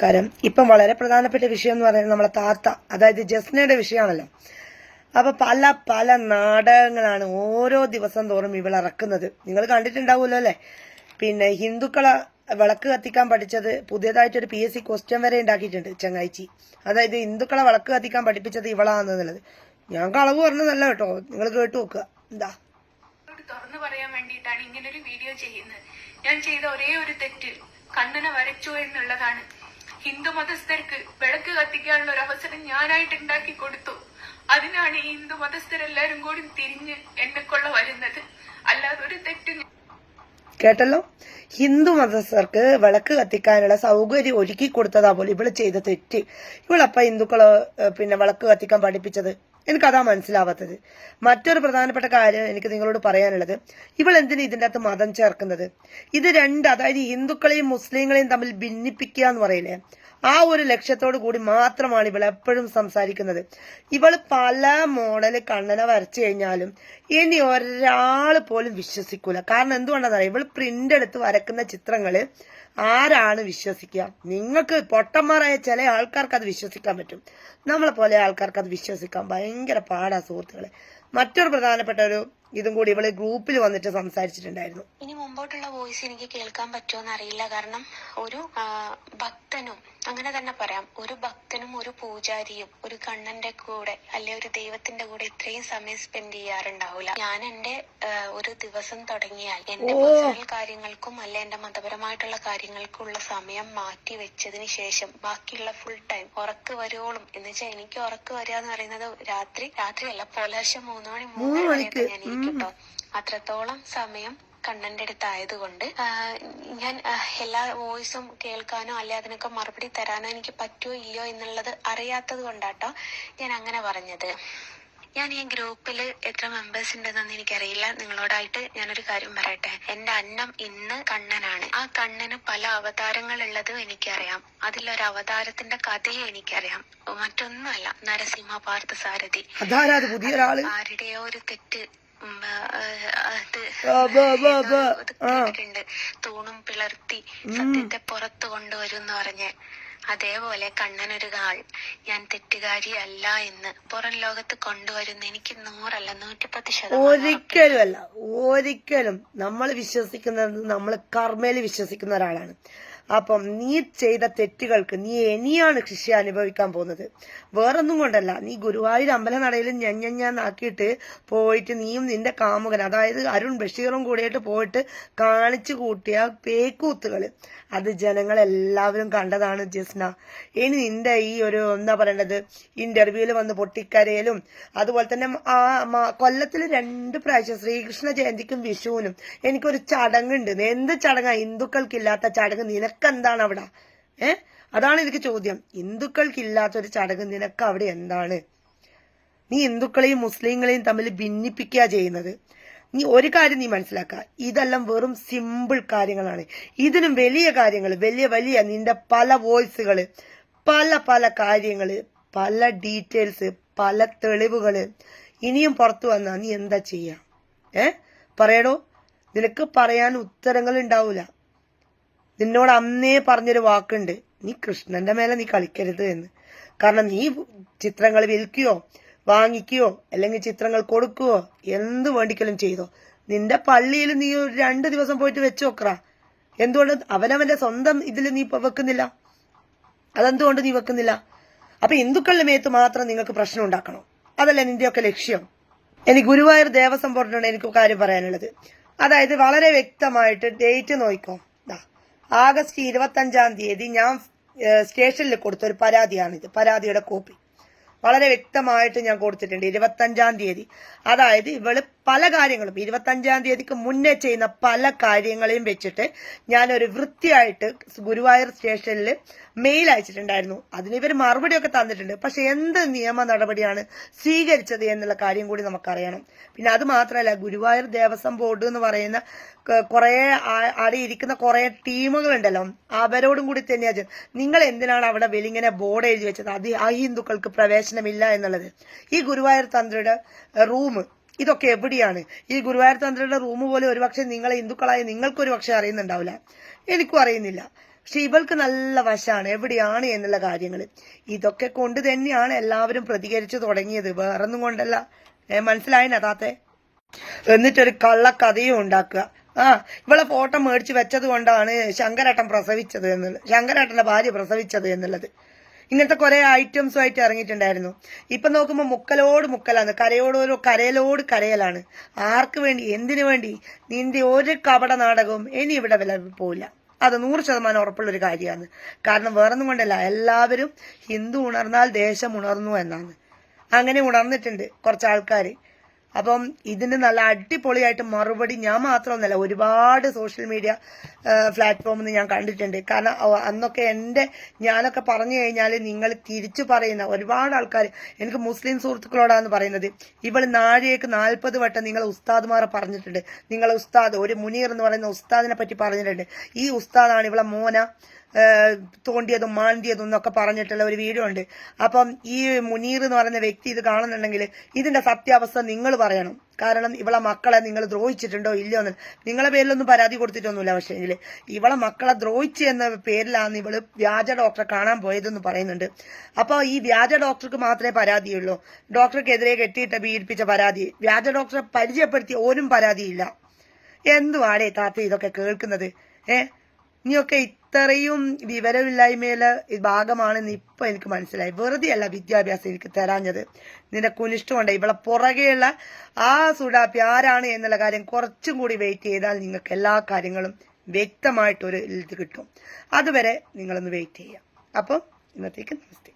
നമസ്കാരം. ഇപ്പം വളരെ പ്രധാനപ്പെട്ട വിഷയം എന്ന് പറയുന്നത് നമ്മളെ താത്ത അതായത് ജസ്നയുടെ വിഷയമാണല്ലോ. അപ്പൊ പല പല നാടകങ്ങളാണ് ഓരോ ദിവസം തോറും ഇവൾ ഇറക്കുന്നത് നിങ്ങൾ കണ്ടിട്ടുണ്ടാവുമല്ലോ അല്ലേ? പിന്നെ ഹിന്ദുക്കളെ വിളക്ക് കത്തിക്കാൻ പഠിച്ചത് പുതിയതായിട്ടൊരു പി എസ് സി ക്വസ്റ്റ്യൻ വരെ ഉണ്ടാക്കിയിട്ടുണ്ട് ചങ്ങായിച്ചി. അതായത് ഹിന്ദുക്കളെ വിളക്ക് കത്തിക്കാൻ പഠിപ്പിച്ചത് ഇവളാണെന്നുള്ളത്. ഞാൻ കളവ് പറഞ്ഞതല്ല കേട്ടോ. നിങ്ങൾ കേട്ടു നോക്കുക. എന്താ? തുറന്നു പറയാൻ വേണ്ടിയിട്ടാണ് ഇങ്ങനൊരു വീഡിയോ ചെയ്യുന്നത്. ഞാൻ ചെയ്ത ഒരേ ഒരു തെറ്റ്. കണ്ണനെ വരച്ചു എന്നുള്ളതാണ്. ഹിന്ദു മതസ്ഥർക്ക് വിളക്ക് കത്തിക്കാനുള്ള ഒരു അവസരം ഞാനായിട്ട് ഉണ്ടാക്കി കൊടുത്തു. അതിനാണ് ഈ ഹിന്ദു മതസ്ഥരെല്ലാരും കൂടി തിരിഞ്ഞ് എന്നെ കൊള്ള വരുന്നത്. അല്ലാതെ ഒരു തെറ്റ് കേട്ടല്ലോ? ഹിന്ദു മതസ്ഥർക്ക് വിളക്ക് കത്തിക്കാനുള്ള സൗകര്യം ഒരുക്കി കൊടുത്തതാ പോലെ ഇവൾ ചെയ്ത തെറ്റ്. ഇവളപ്പ ഹിന്ദുക്കൾ പിന്നെ വിളക്ക് കത്തിക്കാൻ പഠിപ്പിച്ചത്. എനിക്കതാ മനസ്സിലാവാത്തത്. മറ്റൊരു പ്രധാനപ്പെട്ട കാര്യം എനിക്ക് നിങ്ങളോട് പറയാനുള്ളത്. ഇവൾ എന്തിനാ ഇതിന്റെ അകത്ത് മതം ചേർക്കുന്നത്? ഇത് രണ്ട് അതായത് ഹിന്ദുക്കളെയും മുസ്ലിങ്ങളെയും തമ്മിൽ ഭിന്നിപ്പിക്കുക എന്ന് പറയില്ലേ? ആ ഒരു ലക്ഷ്യത്തോടു കൂടി മാത്രമാണ് ഇവൾ എപ്പോഴും സംസാരിക്കുന്നത്. ഇവൾ പല മോഡൽ കണ്ണന വരച്ചു കഴിഞ്ഞാലും ഇനി ഒരാൾ പോലും വിശ്വസിക്കൂല. കാരണം എന്തുകൊണ്ടാണെന്നറിയാം? ഇവൾ പ്രിന്റ് എടുത്ത് വരക്കുന്ന ചിത്രങ്ങൾ ആരാണ് വിശ്വസിക്കുക? നിങ്ങൾക്ക് പൊട്ടന്മാരായ ചില ആൾക്കാർക്ക് അത് വിശ്വസിക്കാൻ പറ്റും. നമ്മളെ പോലെ ആൾക്കാർക്ക് അത് വിശ്വസിക്കാൻ ഭയങ്കര പാടാ സുഹൃത്തുക്കളെ. മറ്റൊരു പ്രധാനപ്പെട്ട ഒരു ഇതും കൂടി ഇവൾ ഗ്രൂപ്പിൽ വന്നിട്ട് സംസാരിച്ചിട്ടുണ്ടായിരുന്നു. ഇനി മുമ്പോട്ടുള്ള വോയിസ് എനിക്ക് കേൾക്കാൻ പറ്റുമോ അറിയില്ല. കാരണം ഒരു ഭക്തനും അങ്ങനെ തന്നെ പറയാം. ഒരു ഭക്തനും ഒരു പൂജാരിയും ഒരു കണ്ണന്റെ കൂടെ അല്ലെ ഒരു ദൈവത്തിന്റെ കൂടെ ഇത്രയും സമയം സ്പെൻഡ് ചെയ്യാറുണ്ടാവില്ല ഞാൻ എന്റെ ഒരു ദിവസം തുടങ്ങിയാൽ എന്റെ പേഴ്സണൽ കാര്യങ്ങൾക്കും അല്ല എന്റെ മതപരമായിട്ടുള്ള കാര്യങ്ങൾക്കും ഉള്ള സമയം മാറ്റി വെച്ചതിന് ശേഷം ബാക്കിയുള്ള ഫുൾ ടൈം ഉറക്ക് വരുവോളും. എന്ന് വെച്ചാൽ എനിക്ക് ഉറക്ക് വരിക എന്ന് പറയുന്നത് രാത്രി രാത്രിയല്ല പുലർച്ചെ മൂന്ന് മണി മൂന്ന് മണിക്ക്. ഞാൻ ഇരിക്കട്ടോ അത്രത്തോളം സമയം കണ്ണന്റെ അടുത്തായതുകൊണ്ട് കൊണ്ട് ഞാൻ എല്ലാ വോയിസും കേൾക്കാനോ അല്ലെ അതിനൊക്കെ മറുപടി തരാനോ എനിക്ക് പറ്റുമോ ഇല്ലയോ എന്നുള്ളത് അറിയാത്തത് കൊണ്ടാട്ടോ ഞാൻ അങ്ങനെ പറഞ്ഞത്. ഞാൻ ഈ ഗ്രൂപ്പിൽ എത്ര മെമ്പേഴ്സ് ഉണ്ടെന്നൊന്നും എനിക്കറിയില്ല. നിങ്ങളോടായിട്ട് ഞാനൊരു കാര്യം പറയട്ടെ. എന്റെ അന്നം ഇന്ന് കണ്ണനാണ്. ആ കണ്ണന് പല അവതാരങ്ങൾ ഉള്ളതും എനിക്കറിയാം. അതിലൊരു അവതാരത്തിന്റെ കഥയും എനിക്കറിയാം. മറ്റൊന്നുമല്ല നരസിംഹ പാർത്ഥസാരഥി. ആരുടെയോ ഒരു തെറ്റ് തൂണും പിളർത്തി സത്യത്തെ പുറത്തു കൊണ്ടുവരും എന്ന് പറഞ്ഞ്. അതേപോലെ കണ്ണനൊരു കാൾ ഞാൻ തെറ്റുകാരി അല്ല എന്ന് പുറം ലോകത്ത് കൊണ്ടുവരുന്ന എനിക്ക് നൂറല്ല നൂറ്റിപ്പത്ത് ശതമാനം ഒരിക്കലും അല്ല ഒരിക്കലും നമ്മൾ വിശ്വസിക്കുന്നത് നമ്മൾ കർമ്മയിൽ വിശ്വസിക്കുന്ന ഒരാളാണ്. അപ്പം നീ ചെയ്ത തെറ്റുകൾക്ക് നീ ഇനിയാണ് ശിക്ഷ അനുഭവിക്കാൻ പോകുന്നത്. വേറൊന്നും കൊണ്ടല്ല. നീ ഗുരുവായൂർ അമ്പലനടയിൽ ഞഞ്ഞഞ്ഞാന്നാക്കിയിട്ട് പോയിട്ട് നീയും നിന്റെ കാമുകൻ അതായത് അരുൺ ബഷീറും കൂടിയിട്ട് പോയിട്ട് കാണിച്ചു കൂട്ടിയ പേക്കൂത്തുകൾ. അത് ജനങ്ങളെല്ലാവരും കണ്ടതാണ് ജസ്ന. ഇനി നിന്റെ ഈ ഒരു എന്താ പറയേണ്ടത്? ഇന്റർവ്യൂവിൽ വന്ന് പൊട്ടിക്കരയിലും അതുപോലെ തന്നെ ആ കൊല്ലത്തിൽ രണ്ട് പ്രാവശ്യം ശ്രീകൃഷ്ണ ജയന്തിക്കും വിഷുവിനും എനിക്കൊരു ചടങ്ങുണ്ട്. എന്ത് ചടങ്ങാ? ഹിന്ദുക്കൾക്കില്ലാത്ത ചടങ്ങ്. നിനക്കെന്താണ് അവിടെ ഏ? അതാണ് എനിക്ക് ചോദ്യം. ഹിന്ദുക്കൾക്കില്ലാത്ത ഒരു ചടങ്ങ് നിനക്ക് അവിടെ എന്താണ്? നീ ഹിന്ദുക്കളെയും മുസ്ലിങ്ങളെയും തമ്മിൽ ഭിന്നിപ്പിക്കുക ചെയ്യുന്നത്. നീ ഒരു കാര്യം നീ മനസ്സിലാക്കുക ഇതെല്ലാം വെറും സിമ്പിൾ കാര്യങ്ങളാണ്. ഇതിനും വലിയ കാര്യങ്ങൾ വലിയ വലിയ നിന്റെ പല വോയിസുകൾ പല പല കാര്യങ്ങൾ പല ഡീറ്റെയിൽസ് പല തെളിവുകൾ ഇനിയും പുറത്തു വന്നാ നീ എന്താ ചെയ്യുക ഏ? പറയടോ. നിനക്ക് പറയാൻ ഉത്തരങ്ങൾ ഉണ്ടാവൂല നിന്നോട് അന്നേ പറഞ്ഞൊരു വാക്കുണ്ട്. നീ കൃഷ്ണന്റെ മേലെ നീ കളിക്കരുത് എന്ന്. കാരണം നീ ചിത്രങ്ങൾ വിൽക്കുകയോ വാങ്ങിക്കുകയോ അല്ലെങ്കിൽ ചിത്രങ്ങൾ കൊടുക്കുകയോ എന്ത് വേണ്ടിക്കലും ചെയ്തോ. നിന്റെ പള്ളിയിൽ നീ ഒരു രണ്ട് ദിവസം പോയിട്ട് വെച്ചു നോക്കറ. എന്തുകൊണ്ട്? അവനവന്റെ സ്വന്തം ഇതിൽ നീ വെക്കുന്നില്ല. അതെന്തുകൊണ്ട് നീ വെക്കുന്നില്ല? അപ്പൊ ഹിന്ദുക്കളുടെ മേത്ത് മാത്രം നിങ്ങൾക്ക് പ്രശ്നം ഉണ്ടാക്കണം. അതല്ലേ നിന്റെയൊക്കെ ലക്ഷ്യം. എനിക്ക് ഗുരുവായൂർ ദേവസ്വം ബോർഡിനോട് എനിക്ക് കാര്യം പറയാനുള്ളത്. അതായത് വളരെ വ്യക്തമായിട്ട് ഡേറ്റ് നോക്കിക്കോ. ദാ, ആഗസ്റ്റ് ഇരുപത്തി അഞ്ചാം തീയതി ഞാൻ സ്റ്റേഷനിൽ കൊടുത്ത ഒരു പരാതിയാണിത്. പരാതിയുടെ കോപ്പി. വളരെ വ്യക്തമായിട്ട് ഞാൻ കൊടുത്തിട്ടുണ്ട്. ഇരുപത്തഞ്ചാം തീയതി. അതായത് ഇവൾ പല കാര്യങ്ങളും. ഇരുപത്തഞ്ചാം തീയതിക്ക് മുന്നേ ചെയ്യുന്ന പല കാര്യങ്ങളെയും വെച്ചിട്ട് ഞാനൊരു വൃത്തിയായിട്ട് ഗുരുവായൂർ സ്റ്റേഷനിൽ മെയിൽ അയച്ചിട്ടുണ്ടായിരുന്നു. ഇവർ മറുപടിയൊക്കെ തന്നിട്ടുണ്ട്. പക്ഷെ എന്ത് നിയമ നടപടിയാണ് സ്വീകരിച്ചത് എന്നുള്ള കാര്യം കൂടി നമുക്കറിയണം. പിന്നെ അത് മാത്രമല്ല ഗുരുവായൂർ ദേവസ്വം ബോർഡ് എന്ന് പറയുന്ന കുറേ ആ- അവിടെ ഇരിക്കുന്ന കുറേ ടീമുകളുണ്ടല്ലോ. അവരോടും കൂടി തന്നെയാണ് നിങ്ങൾ എന്തിനാണ് അവിടെ വെളിങ്ങനെ ബോർഡ് എഴുതി വെച്ചത്? അത് ഹിന്ദുക്കൾക്ക് പ്രവേശനമില്ല എന്നുള്ളത്. ഈ ഗുരുവായൂർ തന്ത്രിയുടെ റൂം ഇതൊക്കെ എവിടെയാണ്? ഈ ഗുരുവായൂർ തന്ത്രിയുടെ റൂം പോലെ ഒരുപക്ഷെ നിങ്ങളെ ഹിന്ദുക്കളായ നിങ്ങൾക്ക് ഒരു പക്ഷെ അറിയുന്നുണ്ടാവില്ല. എനിക്കും അറിയുന്നില്ല. പക്ഷെ ഇവൾക്ക് നല്ല വശമാണ്. എവിടെയാണ് എന്നുള്ള കാര്യങ്ങൾ ഇതൊക്കെ കൊണ്ട് തന്നെയാണ് എല്ലാവരും പ്രതികരിച്ചു തുടങ്ങിയത്. വേറൊന്നും കൊണ്ടല്ല. മനസ്സിലായിന താത്തെ? എന്നിട്ടൊരു കള്ളക്കഥയും ഉണ്ടാക്കുക. ആ ഇവളെ ഫോട്ടോ മേടിച്ച് വെച്ചത് കൊണ്ടാണ് ശങ്കരേട്ടൻ പ്രസവിച്ചത് എന്നുള്ളത് ശങ്കരേട്ടന്റെ ഭാര്യ പ്രസവിച്ചത് എന്നുള്ളത്. ഇങ്ങനത്തെ കുറെ ഐറ്റംസും ആയിട്ട് ഇറങ്ങിയിട്ടുണ്ടായിരുന്നു. ഇപ്പൊ നോക്കുമ്പോൾ മുക്കലോട് മുക്കലാണ്. കരയോട് ഓരോ കരയിലോട് കരയലാണ്. ആർക്ക് വേണ്ടി? എന്തിനു വേണ്ടി? നിന്റെ ഒരു കപട നാടകവും ഇനി ഇവിടെ വില പോവില്ല. അത് നൂറ് ശതമാനം ഉറപ്പുള്ളൊരു കാര്യമാണ്. കാരണം വേറൊന്നും കൊണ്ടല്ല. എല്ലാവരും ഹിന്ദു ഉണർന്നാൽ ദേശം ഉണർന്നു എന്നാണ്. അങ്ങനെ ഉണർന്നിട്ടുണ്ട് കുറച്ച് ആൾക്കാർ അപ്പം ഇതിന് നല്ല അടിപൊളിയായിട്ട് മറുപടി ഞാൻ മാത്രമൊന്നുമല്ല ഒരുപാട് സോഷ്യൽ മീഡിയ പ്ലാറ്റ്ഫോമിൽ നിന്ന് ഞാൻ കണ്ടിട്ടുണ്ട്. കാരണം അന്നൊക്കെ എന്റെ ഞാനൊക്കെ പറഞ്ഞു കഴിഞ്ഞാൽ നിങ്ങൾ തിരിച്ചു പറയുന്ന ഒരുപാട് ആൾക്കാർ എനിക്ക് മുസ്ലിം സുഹൃത്തുക്കളോടാണ് പറയുന്നത് ഇവൾ നാഴേക്ക് നാൽപ്പത് വട്ടം നിങ്ങൾ ഉസ്താദ്മാരെ പറഞ്ഞിട്ടുണ്ട്. നിങ്ങൾ ഉസ്താദ് ഒരു മുനീർ എന്ന് പറയുന്ന ഉസ്താദിനെ പറ്റി പറഞ്ഞിട്ടുണ്ട്. ഈ ഉസ്താദാണ് ഇവളെ മോന. തോണ്ടിയതും മാന്തിയതും എന്നൊക്കെ പറഞ്ഞിട്ടുള്ള ഒരു വീഡിയോ ഉണ്ട്. അപ്പം ഈ മുനീർ എന്ന് പറയുന്ന വ്യക്തി ഇത് കാണുന്നുണ്ടെങ്കിൽ ഇതിന്റെ സത്യാവസ്ഥ നിങ്ങൾ പറയണം. കാരണം ഇവളെ മക്കളെ നിങ്ങൾ ദ്രോഹിച്ചിട്ടുണ്ടോ ഇല്ലയോ എന്ന്. നിങ്ങളെ പേരിലൊന്നും പരാതി കൊടുത്തിട്ടൊന്നുമില്ല പക്ഷേ എങ്കിൽ ഇവളെ മക്കളെ ദ്രോഹിച്ചു എന്ന പേരിലാണ് ഇവൾ വ്യാജ ഡോക്ടറെ കാണാൻ പോയതെന്ന് പറയുന്നുണ്ട്. അപ്പോൾ ഈ വ്യാജ ഡോക്ടർക്ക് മാത്രമേ പരാതിയുള്ളൂ. ഡോക്ടർക്കെതിരെ കെട്ടിയിട്ട് പീഡിപ്പിച്ച പരാതി. വ്യാജ ഡോക്ടറെ പരിചയപ്പെടുത്തിയ ഓരും പരാതിയില്ല. എന്തുവാടേ താത്ത ഇതൊക്കെ കേൾക്കുന്നത്? ഏ? നീയൊക്കെ ഇത്രയും വിവരമില്ലായ്മയിലെ ഭാഗമാണെന്ന് ഇപ്പൊ എനിക്ക് മനസ്സിലായി. വെറുതെ അല്ല വിദ്യാഭ്യാസം എനിക്ക് തരാഞ്ഞത്. നിന്റെ കുനിഷ്ടമുണ്ട് ഇവളെ പുറകെയുള്ള ആ സുഡാപ്പി ആരാണ് എന്നുള്ള കാര്യം കുറച്ചും കൂടി വെയിറ്റ് ചെയ്താൽ നിങ്ങൾക്ക് എല്ലാ കാര്യങ്ങളും വ്യക്തമായിട്ടൊരു ഇത് കിട്ടും. അതുവരെ നിങ്ങളൊന്ന് വെയിറ്റ് ചെയ്യാം അപ്പം ഇന്നത്തേക്ക് നമസ്തേ.